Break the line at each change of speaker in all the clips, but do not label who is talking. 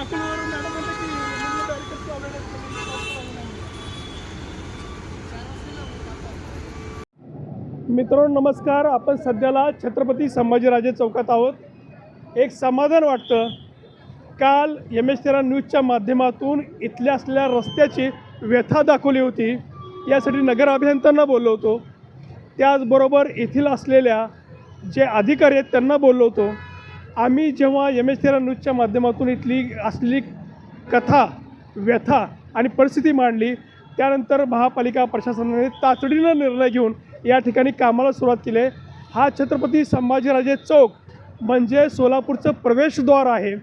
अकोलवर madam म्हणते की मुलं मित्रांनो नमस्कार. आपण सध्याला छत्रपती संभाजीराजे चौकात आहोत. एक समाधान वाटतं. काल एम एस तेरा न्यूजच्या माध्यमातून इथल्या असलेल्या रस्त्याची व्यथा दाखवली होती. यासाठी नगर अभियंत्यांना बोललो होतो. त्याचबरोबर येथील असलेल्या जे अधिकारी आहेत त्यांना बोललो होतो. आम्ही जेव्हा एम एस तेरा न्यूजच्या माध्यमातून इथली असलेली कथा व्यथा आणि परिस्थिती मांडली त्यानंतर महापालिका प्रशासनाने तातडीनं निर्णय घेऊन या ठिकाणी कामाला सुरुवात केली. आहे. हा छत्रपती संभाजीराजे चौक म्हणजे सोलापूरचं प्रवेशद्वार आहे.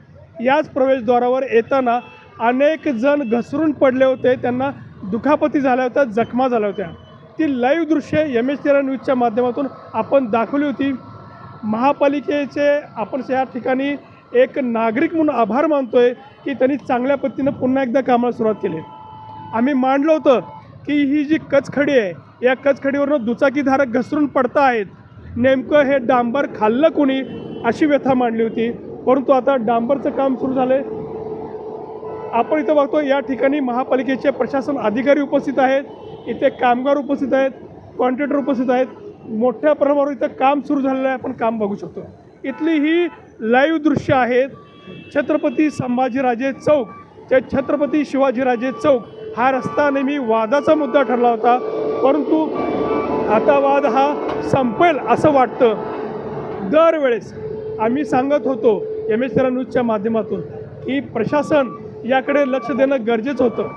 याच प्रवेशद्वारावर येताना अनेक जण घसरून पडले होते त्यांना दुखापती झाल्या होत्या जखमा झाल्या होत्या. ती लाईव्ह दृश्ये एम एच तेरा न्यूजच्या माध्यमातून आपण दाखवली होती. महापालिकेचे आपण या ठिकाणी एक नागरिक म्हणून आभार मानतो आहे की त्यांनी चांगल्या पद्धतीनं पुन्हा एकदा कामाला सुरुवात केली. आम्ही मांडलं होतं की ही जी कचखडी आहे या कचखडीवरनं दुचाकीधारक घसरून पडता आहेत नेमकं हे डांबर खाल्लं कोणी अशी व्यथा मांडली होती. परंतु आता डांबरचं काम सुरू झालं आहे आपण इथं बघतो या ठिकाणी महापालिकेचे प्रशासन अधिकारी उपस्थित आहेत. इथे कामगार उपस्थित आहेत कॉन्ट्रॅक्टर उपस्थित आहेत. मोठ्या प्रमाणावर इथं काम सुरू झालेलं आहे. आपण काम बघू शकतो. इथली ही लाईव्ह दृश्य आहेत छत्रपती संभाजीराजे चौक. ते छत्रपती शिवाजीराजे चौक हा रस्ता नेहमी वादाचा मुद्दा ठरला होता. परंतु आता वाद हा संपेल असं वाटतं. दरवेळेस आम्ही सांगत होतो एम एस तेरा न्यूजच्या माध्यमातून की प्रशासन याकडे लक्ष देणं गरजेचं होतं.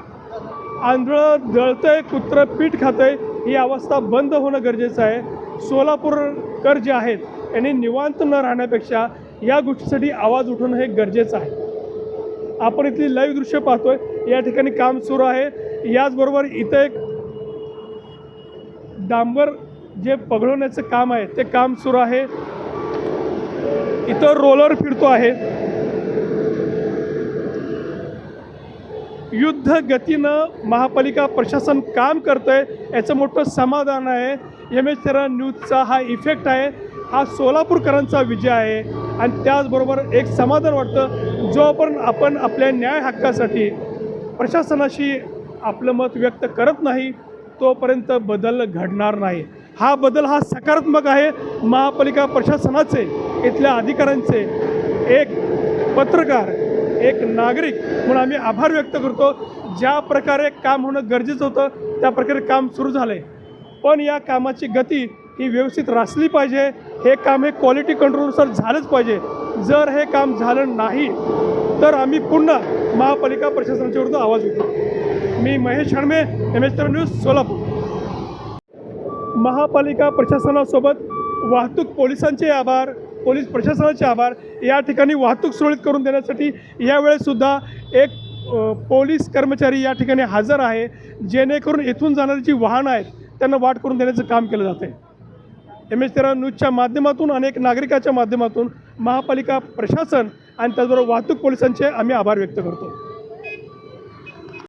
आंधळं जळतंय कुत्रं पीठ खातं आहे ही अवस्था बंद होणं गरजेचं आहे. सोलापूरकर जे आहेत यांनी निवांत न राहण्यापेक्षा या गोष्टीसाठी आवाज उठवणं हे गरजेचं आहे. आपण इथली लाईव्ह दृश्य पाहतोय. या ठिकाणी काम सुरू आहे. याचबरोबर इथं एक डांबर जे पघळवण्याचं काम आहे ते काम सुरू आहे. इथं रोलर फिरतो आहे. युद्ध गतीनं महापालिका प्रशासन काम करतंय. याचं मोठं समाधान आहे. एम एस तेरा न्यूजचा हा इफेक्ट आहे. हा सोलापूरकरांचा विजय आहे. आणि त्याचबरोबर एक समाधान वाटतं जोपर्यंत आपण आपल्या न्याय हक्कासाठी प्रशासनाशी आपलं मत व्यक्त करत नाही तोपर्यंत बदल घडणार नाही. हा बदल हा सकारात्मक आहे. महापालिका प्रशासनाचे इथल्या अधिकाऱ्यांचे एक पत्रकार एक नागरिक म्हणून आम्ही आभार व्यक्त करतो. ज्या प्रकारे काम होणं गरजेचं होतं त्या प्रकारे काम सुरू झालं आहे पण या कामाची गती ही व्यवस्थित रासली पाहिजे. हे काम हे क्वालिटी कंट्रोलनुसार झालंच पाहिजे. जर हे काम झालं नाही तर आम्ही पुन्हा महापालिका प्रशासनाच्या विरुद्ध आवाज उठवू. मी Mahesh Hanme M S news Solapur. महापालिका प्रशासनासोबत वाहतूक पोलिसांचे आभार पोलीस प्रशासनाचे आभार. या ठिकाणी वाहतूक सुरळीत करून देण्यासाठी यावेळेसुद्धा एक पोलीस कर्मचारी या ठिकाणी हजर आहे. जेणेकरून इथून जाणारी जी वाहनं आहेत त्यांना वाट करून देण्याचं काम केलं जातं आहे एम एस तेरा न्यूजच्या माध्यमातून अनेक नागरिकाच्या माध्यमातून महापालिका प्रशासन आणि त्याचबरोबर वाहतूक पोलिसांचे आम्ही आभार व्यक्त करतो.